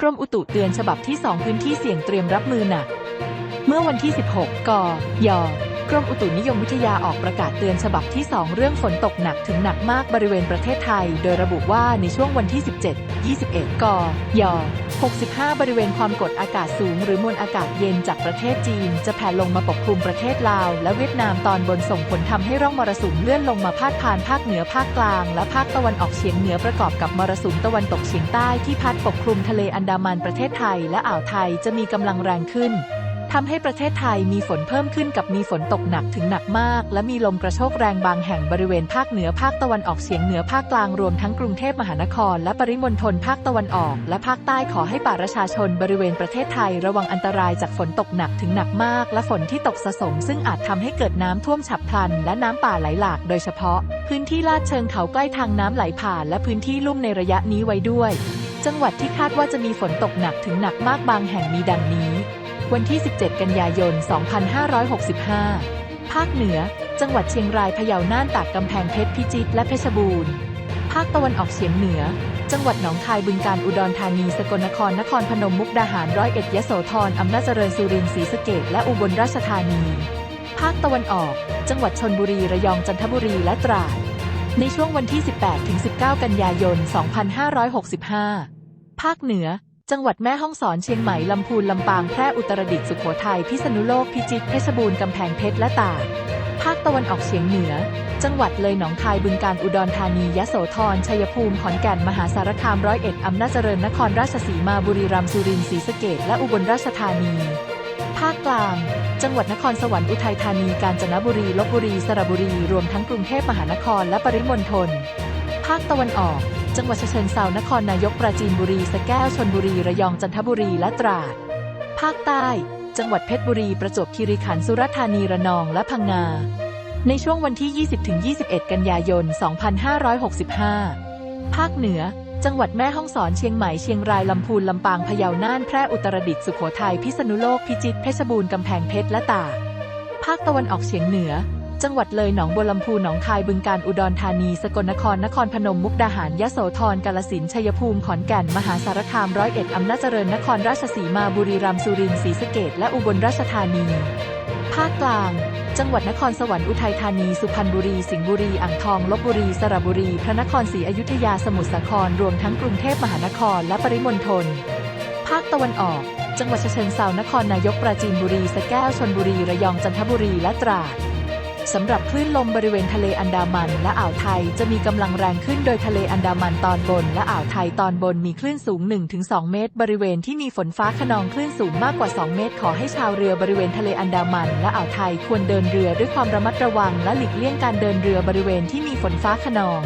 กรมอุตุเตือนฉบับที่ 2 พื้นที่เสี่ยงเตรียมรับมือหนัก เมื่อวันที่ 16 กย กรมอุตุนิยมวิทยาออกประกาศเตือนฉบับที่ 2 เรื่องฝนตกหนักถึงหนักมากบริเวณประเทศไทย โดยระบุว่าในช่วงวันที่ 17 21 กย 65 บริเวณความกดอากาศสูง หรือมวลอากาศเย็นจากประเทศจีน จะแผ่ลงมาปกคลุมประเทศลาว และเวียดนามตอนบนส่งผลทำให้ร่องมรสุมเลื่อนลงมาพาดผ่านภาคเหนือภาคกลาง และภาคตะวันออกเฉียงเหนือประกอบกับมรสุมตะวันตกเฉียงใต้ที่พัดปกคลุมทะเลอันดามันประเทศไทย และอ่าวไทยจะมีกำลังแรงขึ้น ทำให้ประเทศไทยมีฝนเพิ่มขึ้นกับมีฝนตกหนักถึงหนักมาก และมีลมกระโชกแรงบางแห่งบริเวณภาคเหนือภาคตะวันออกเฉียงเหนือภาคกลางรวมทั้งกรุงเทพมหานคร และปริมณฑลภาคตะวันออก และภาคใต้ขอให้ประชาชนบริเวณประเทศไทยระวังอันตรายจากฝนตกหนักถึงหนักมาก และฝนที่ตกสะสม ซึ่งอาจทำให้เกิดน้ำท่วมฉับพลัน และน้ำป่าไหลหลากโดยเฉพาะ พื้นที่ลาดเชิงเขาใกล้ทางน้ำไหลผ่านและพื้นที่ลุ่มในระยะนี้ไว้ด้วย จังหวัดที่คาดว่าจะมีฝนตกหนักถึงหนักมากบางแห่งมีดังนี้ วันที่ 17 กันยายน 2565 ภาคเหนือ จังหวัดเชียงรายพะเยาน่านตากกำแพงเพชรพิจิตรและเพชรบูรณ์ ภาคตะวันออกเฉียงเหนือ จังหวัดหนองคายบึงกาฬอุดรธานีสกลนครนครพนมมุกดาหารร้อยเอ็ดยโสธรอำนาจเจริญสุรินทร์ศรีสะเกษและอุบลราชธานี ภาคตะวันออก จังหวัดชนบุรีระยองจันทบุรีและตราดในช่วงวันที่ 18-19 กันยายน 2565 ภาคเหนือ จังหวัดแม่ฮ่องสอนเชียงใหม่ลำพูนลำปางแพร่อุตรดิตถ์สุโขทัยพิษณุโลกพิจิตรเพชรบูรณ์กำแพงเพชรและตากภาคตะวันออกเฉียงเหนือ จังหวัดเลยหนองคายบึงกาฬอุดรธานียะโสธรชัยภูมิขอนแก่นมหาสารคามร้อยเอ็ดอำนาจเจริญนครราชสีมาบุรีรัมย์สุรินทร์ศรีสะเกษและอุบลราชธานี ภาคกลาง จังหวัดนครสวรรค์อุทัยธานีกาญจนบุรีลบบุรีสระบุรีรวมทั้งกรุงเทพมหานครและปริมณฑลภาคตะวันออก จังหวัดเชิงเทรานครนายกปราจีนบุรีสแก้วชนบุรีระยองจันทบุรีและตราด ภาคใต้ จังหวัดเพชรบุรีประจวบคีรีขันธ์สุราษฎร์ธานีระนองและพังงา ในช่วงวันที่ 20-21 กันยายน 2565 ภาคเหนือ จังหวัดแม่ฮ่องสอนเชียงใหม่เชียงรายลำพูนลำปางพะเยาน่านแพร่อุตรดิตถ์สุโขทัยพิษณุโลกพิจิตรเพชรบูรณ์กำแพงเพชรและตากภาคตะวันออกเฉียงเหนือ จังหวัดเลยหนองบัวลำพูหนองคายบึงกาฬอุดรธานี สกลนครนครพนมมุกดาหารยะโสธรกาฬสินชัยภูมิขอนแก่นมหาสารคามร้อยเอ็ดอำนาจเจริญนครราชสีมาบุรีรัมย์สุรินทร์ศรีสะเกษและอุบลราชธานี ภาคกลาง จังหวัดนครสวรรค์อุทัยธานี สุพรรณบุรี สิงห์บุรีอ่างทองลบบุรีสระบุรี พระนครศรีอยุธยาสมุทรสาครรวมทั้งกรุงเทพมหานครและปริมณฑลภาคตะวันออกจังหวัดเชิงเทรานครนายกปราจีนบุรีสะแก้วชลบุรีระยองจันทบุรีและตราด สำหรับคลื่นลมบริเวณทะเลอันดามันและอ่าวไทยจะมีกำลังแรงขึ้นโดยทะเลอันดามันตอนบนและอ่าวไทยตอนบนมีคลื่นสูง 1-2 เมตร บริเวณที่มีฝนฟ้าขนองคลื่นสูงมากกว่า 2 เมตร ขอให้ชาวเรือบริเวณทะเลอันดามันและอ่าวไทยควรเดินเรือด้วยความระมัดระวังและหลีกเลี่ยงการเดินเรือบริเวณที่มีฝนฟ้าขนอง